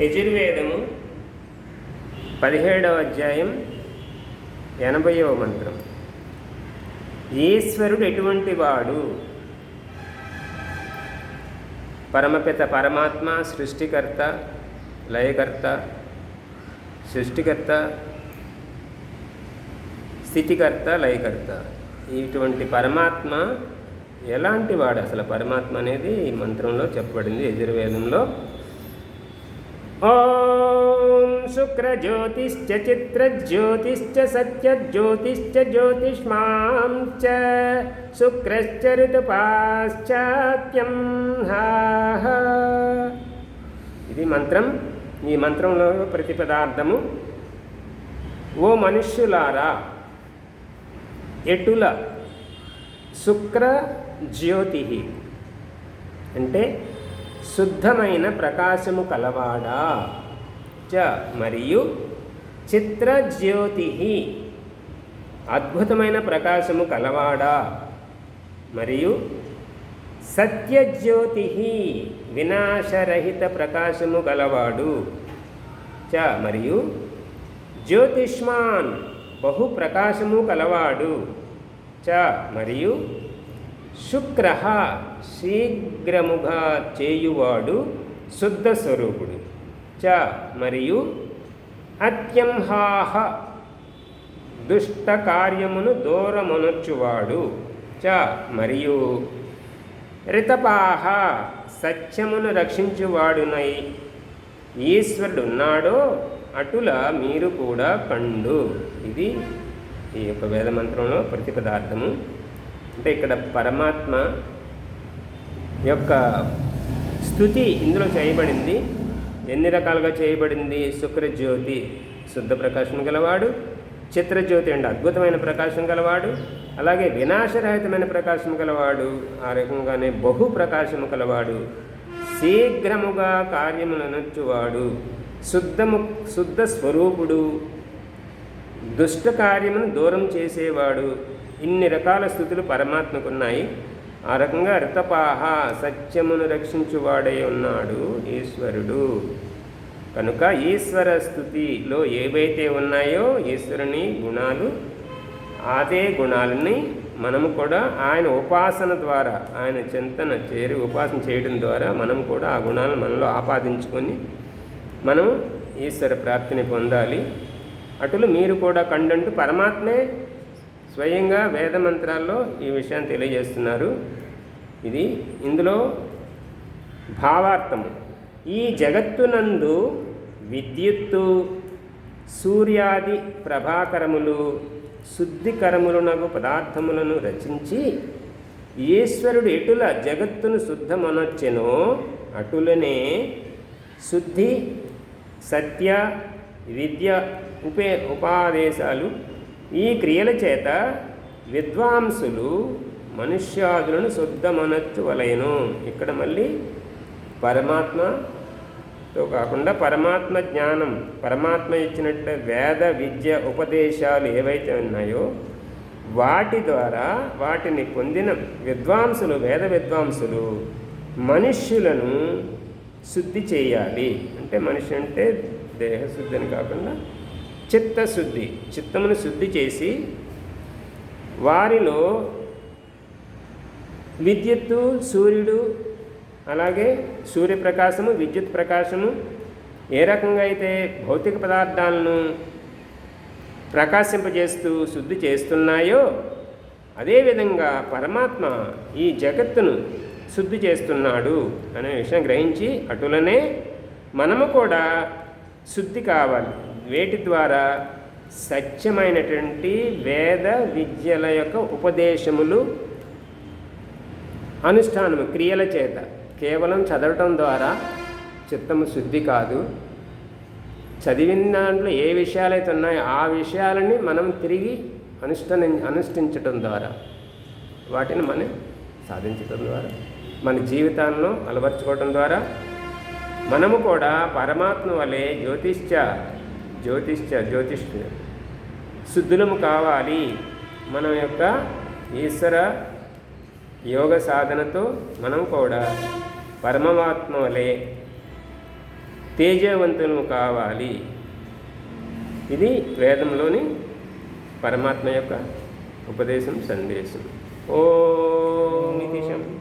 యజుర్వేదము పదిహేడవ అధ్యాయం ఎనభైవ మంత్రం. ఈశ్వరుడు ఎటువంటి వాడు? పరమపిత పరమాత్మ సృష్టికర్త లయకర్త సృష్టికర్త స్థితికర్త లయకర్త. ఇటువంటి పరమాత్మ ఎలాంటి వాడు? అసలు పరమాత్మ అనేది ఈ మంత్రంలో చెప్పబడింది యజుర్వేదంలో ఓం शुक्रज्योतिश्च चित्रज्योतिश्च सत्यज्योतिश्च జ్యోతిష్మాం చ శుక్రశ్చ ఋతుపాశ్చాత్యం ఇది మంత్రం. ఈ మంత్రంలో ప్రతి పదార్థము ఓ మనుష్యులారా ఎటుల శుక్ర జ్యోతి అంటే శుద్ధమైన ప్రకాశము కలవాడా? చ మరియు చిత్రజ్యోతి అద్భుతమైన ప్రకాశము కలవాడా? మరియు సత్యజ్యోతి వినాశరహిత ప్రకాశము గలవాడు. చ మరియు జ్యోతిష్మాన్ బహు ప్రకాశము కలవాడు. చ మరియు శుక్ర శీఘ్రముగా చేయువాడు శుద్ధ స్వరూపుడు. చ మరియు అత్యంహాహ దుష్ట కార్యమును దూరమునొచ్చువాడు. చ మరియు రితపాహ సత్యమును రక్షించువాడునై ఈశ్వరుడున్నాడో అటుల మీరు కూడా పండు ఇది ఈ యొక్క వేదమంత్రంలో ప్రతి పదార్థము అంటే ఇక్కడ పరమాత్మ యొక్క స్థుతి ఇందులో చేయబడింది. ఎన్ని రకాలుగా చేయబడింది? శుక్రజ్యోతి శుద్ధ ప్రకాశం గలవాడు చిత్రజ్యోతి అంటే అద్భుతమైన ప్రకాశం గలవాడు అలాగే వినాశరహితమైన ప్రకాశం గలవాడు ఆ రకంగానే బహు ప్రకాశము గలవాడు శీఘ్రముగా కార్యములనొచ్చువాడు శుద్ధము శుద్ధ స్వరూపుడు దుష్ట కార్యమును దూరం చేసేవాడు ఇన్ని రకాల స్థుతులు పరమాత్మకున్నాయి. ఆ రకంగా రితపాహ సత్యమును రక్షించువాడై ఉన్నాడు ఈశ్వరుడు. కనుక ఈశ్వర స్థుతిలో ఏవైతే ఉన్నాయో ఈశ్వరుని గుణాలు అదే గుణాలని మనము కూడా ఆయన ఉపాసన ద్వారా ఆయన చింతన చేరి ఉపాసన చేయడం ద్వారా మనం కూడా ఆ గుణాలను మనలో ఆపాదించుకొని మనం ఈశ్వర ప్రాప్తిని పొందాలి. అటులు మీరు కూడా కండంటూ పరమాత్మే స్వయంగా వేద మంత్రాల్లో ఈ విషయాన్ని తెలియజేస్తున్నారు. ఇది ఇందులో భావార్థము. ఈ జగత్తునందు విద్యుత్తు సూర్యాది ప్రభాకరములు శుద్ధికరములునగు పదార్థములను రచించి ఈశ్వరుడు ఎటుల జగత్తును శుద్ధమనొచ్చెనో అటులనే శుద్ధి సత్య విద్య ఉపే ఉపాదేశాలు ఈ క్రియల చేత విద్వాంసులు మనుష్యాదులను శుద్ధమనచ్చు వలయను ఇక్కడ మళ్ళీ పరమాత్మతో కాకుండా పరమాత్మ జ్ఞానం పరమాత్మ ఇచ్చినట్టు వేద విద్య ఉపదేశాలు ఏవైతే ఉన్నాయో వాటి ద్వారా వాటిని పొందిన విద్వాంసులు వేద విద్వాంసులు మనుష్యులను శుద్ధి చేయాలి. అంటే మనిషి అంటే దేహశుద్ధి అని కాకుండా చిత్తశుద్ధి చిత్తమును శుద్ధి చేసి వారిలో విద్యుత్తు సూర్యుడు అలాగే సూర్యప్రకాశము విద్యుత్ ప్రకాశము ఏ రకంగా అయితే భౌతిక పదార్థాలను ప్రకాశింపజేస్తూ శుద్ధి చేస్తున్నాయో అదేవిధంగా పరమాత్మ ఈ జగత్తును శుద్ధి చేస్తున్నాడు అనే విషయం గ్రహించి అటులనే మనము కూడా శుద్ధి కావాలి. వేటి ద్వారా సత్యమైనటువంటి వేద విద్యల యొక్క ఉపదేశములు అనుష్ఠానము క్రియల చేత. కేవలం చదవటం ద్వారా చిత్తము శుద్ధి కాదు. చదివిన దాంట్లో ఏ విషయాలైతే ఉన్నాయో ఆ విషయాలని మనం తిరిగి అనుష్ఠాన అనుష్ఠించటం ద్వారా వాటిని మనం సాధించటం ద్వారా మన జీవితాలను అలవర్చుకోవటం ద్వారా మనము కూడా పరమాత్మ వలె జ్యోతిష్య జ్యోతిష్య జ్యోతిష్ శుద్ధులము కావాలి. మనం యొక్క ఈశ్వర యోగ సాధనతో మనం కూడా పరమాత్మ వలె తేజవంతులు కావాలి. ఇది వేదంలోని పరమాత్మ యొక్క ఉపదేశం సందేశం. ఓ నితీశం.